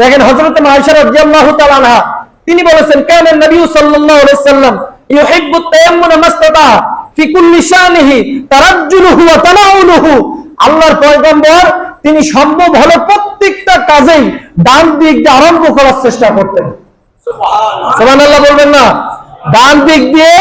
দেখেন রাদিয়াল্লাহু তাআলা আনহা তিনি বলেছেন কানা নবী সাল্লাল্লাহু আলাইহি সাল্লাম ইউহিব্বু তায়াম্মুন মাস্তাতা ফি কুল্লি শানিহি তারাজ্জুলুহু ওয়া তানাউলুহু। আল্লাহর পয়গম্বর তিনি সম্ভব হলে প্রত্যেকটা কাজেই ডান দিক দিয়ে আরম্ভ করার চেষ্টা করতেন। সুবহানাল্লাহ বলবেন না। ডান দিক দিয়ে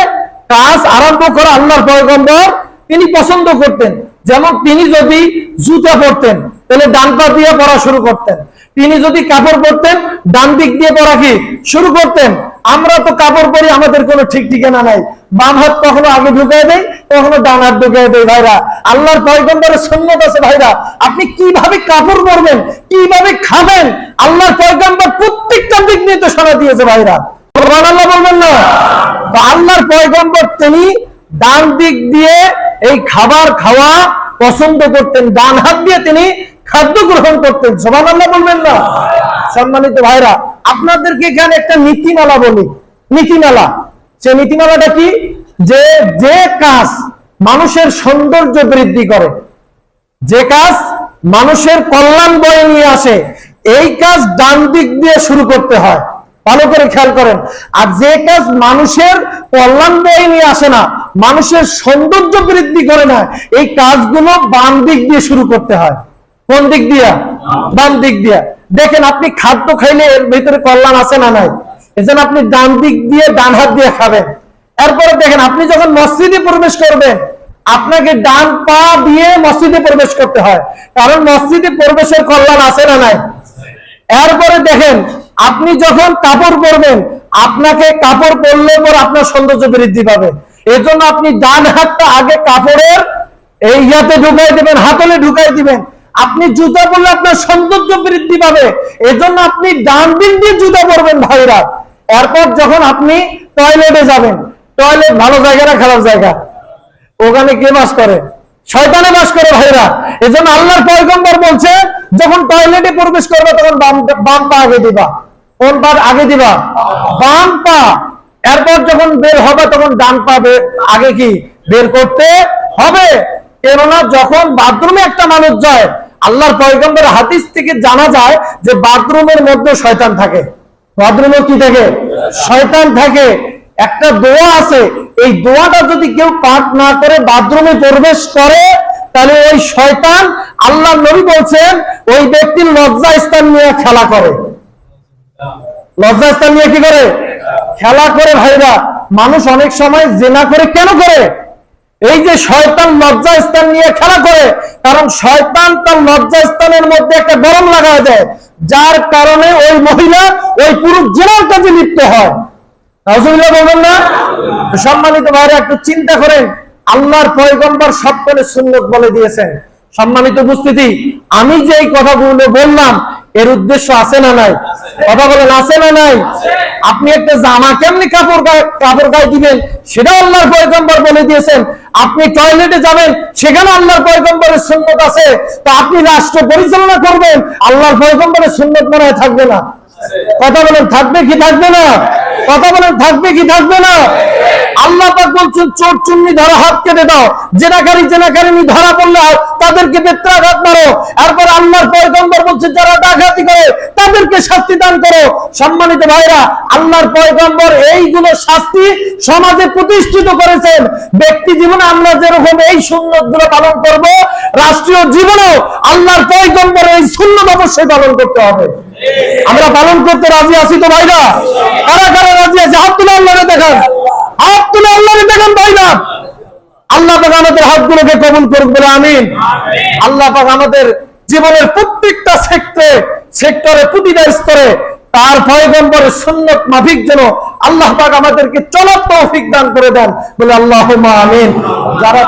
কাজ আরম্ভ করা আল্লাহর পয়গম্বর তিনি পছন্দ করতেন। যেমন তিনি যদি জুতা পরতেন তাহলে ডান পা দিয়ে পড়া শুরু করতেন। তিনি যদি কাপড় পরতেন, ডান দিক দিয়ে পড়া কি? শুরু করতেন। আমরা তো কাপড় পরি, আমাদের কোনো ঠিক ঠিকানা নাই। বাম হাত কখনো আগে ঢুকাই দেয়, কখনো ডান হাত ঢুকাই দেয়। ভাইরা, আল্লাহর পয়গম্বরের সন্ন্যত আছে ভাইরা। আপনি কীভাবে কাপড় পরবেন, কীভাবে খাবেন, আল্লাহর পয়গম্বর প্রত্যেকটা দিক নিয়ে তো সারা দিয়েছে ভাইরা। সুবহানাল্লাহ বলবেন না? আল্লাহর পয়গম্বর তিনি ডান দিক দিয়ে এই খাবার খাওয়া পছন্দ করতেন। ডান হাত দিয়ে তিনি খাদ্য গ্রহণ করতেন, সুবহানাল্লাহ বলবেন না। সম্মানিত ভাইরা, আপনাদেরকে এখানে একটা নীতিমালা বলি। নীতিমালা। সে নীতিমালাটা কি? যে যে কাজ মানুষের সৌন্দর্য বৃদ্ধি করে, যে কাজ মানুষের কল্যাণ বয়ে নিয়ে আসে, এই কাজ ডান দিক দিয়ে শুরু করতে হয়। ভালো করে খেয়াল করেন। আর যে কাজ মানুষের কল্যাণ বয়ে নিয়ে আসে না, মানুষের সৌন্দর্য বৃদ্ধি করে না, এই কাজগুলো বাম দিক দিয়ে শুরু করতে হয়। কোন দিক দিয়া? বাম দিক দিয়া। দেখেন আপনি খাদ্য খাইলে এর ভিতরে কল্যাণ আছে না নাই? এজন্য আপনি ডান দিক দিয়ে ডান হাত দিয়ে খাবেন। এরপরে দেখেন, আপনি যখন মসজিদে প্রবেশ করবেন, আপনাকে ডান পা দিয়ে মসজিদে প্রবেশ করতে হয়। কারণ মসজিদে প্রবেশের কল্যাণ আছে না নাই? এরপরে দেখেন, আপনি যখন কাপড় পরবেন, আপনাকে কাপড় পরলে পর আপনার সৌন্দর্য বৃদ্ধি পাবে। এজন্য আপনি ডান হাতটা আগে কাপড়ের এই ইয়াতে ঢুকাই দিবেন, হাতলে ঢুকাই দিবেন। আপনি জুতা পরলে আপনার সৌন্দর্য বৃদ্ধি পাবে। এজন্য আপনি ডান দিক দিয়ে জুতা পরবেন ভাইরা। এরপর যখন আপনি টয়লেটে যাবেন টয়লেট ভালো জায়গা না খারাপ জায়গা? ওখানে কে বাস করে? শয়তানে বাস করে ভাইরা। এজন্য আল্লাহর পয়গম্বর বলছে, যখন টয়লেটে প্রবেশ করবে, তখন বাম বাম পা আগে দিবা। কোন পা আগে দিবা? বাম পা। এরপর যখন বের হবে, তখন ডান পা আগে কি? বের করতে হবে। কেননা যখন বাথরুমে একটা মানুষ যায় আল্লাহর পয়গম্বর হাদিস থেকে জানা যায় যে বাথরুমের মধ্যে শয়তান থাকে। বাথরুমে কি থাকে? শয়তান থাকে। একটা দোয়া আছে। এই দোয়াটা যদি কেউ পাঠ না করে বাথরুমে প্রবেশ করে, তাহলে ওই শয়তান আল্লাহ নবী বলছেন, ওই ব্যক্তির লজ্জা স্থান নিয়ে খেলা করে। লজ্জা স্থান নিয়ে কি করে? খেলা করে ভাইরা। মানুষ অনেক সময় জেনা করে কেন করে? এই যে শয়তান লজ্জা স্থান নিয়ে খেলা করে, কারণ শয়তান তার লজ্জা স্থানের মধ্যে একটা গরম লাগায় দেয়, যার কারণে ওই মহিলা, ওই পুরুষ জেনার কাজে লিপ্ত হয়। নাউজুবিল্লাহ বলবেন না? সম্মানিত ভাইরা, একটু চিন্তা করেন, আল্লাহর পয়গম্বর সবকলে সুন্নত বলে দিয়েছেন। সম্মানিত উপস্থিতি, আমি যে এই কথাগুলো বললাম এর উদ্দেশ্য আছে না নাই? কথা বলেন, আছে না নাই? আপনি একটা জামা কেমনি কাপড় কাপড় গায়ে দিবেন? সেটাও আল্লাহর পয়গম্বর বলে দিয়েছেন। আপনি টয়লেটে যাবেন সেখানে আল্লাহর পয়গম্বরের সুন্নত আছে। তো আপনি রাষ্ট্র পরিচালনা করবেন, আল্লাহর পয়গম্বরের সুন্নত মনে থাকবে না। কথা বলেন, থাকবে কি থাকবে না? কথা বলেন, থাকবে কি থাকবে না? আল্লাহ পাক বলছেন, চোর চুন্নি ধরা, হাত কেটে দাও। জেনাকারী জেনাকারিনী ধরা পড়লে আর তাদেরকে বেত্রাঘাত মারো। এরপর আল্লাহর পয়গম্বর বলছে, যারা ডাকাতি করে, তাদেরকে শাস্তি দান করো। সম্মানিত ভাইরা, আল্লাহর পয়গম্বর এইগুলো শাস্তি সমাজে প্রতিষ্ঠিত করেছেন। ব্যক্তি জীবনে আমরা যেরকম এই সুন্নতগুলো পালন করব, রাষ্ট্রীয় জীবনেও আল্লাহর পয়গম্বর এই সুন্নত অবশ্যই পালন করতে হবে। আমরা পালন করতে রাজি আছি তো ভাইরা? কারা কারা রাজি আছে? হাত তুলে আল্লাহরে দেখান। হাত তুলে আল্লাহরে দেখান ভাইরা। আল্লাহ পাক আমাদের হাতগুলোকে কবুল করুক বলে আমিন। আল্লাহ পাক আমাদের জীবনের প্রত্যেকটা সেক্টরে সেক্টরে, প্রতিটা স্তরে তার পয়গম্বরের সুন্নত মাফিক যেন আল্লাহ পাক আমাদেরকে চলার তৌফিক দান করে দেন। বলে আল্লাহ আমিন। যারা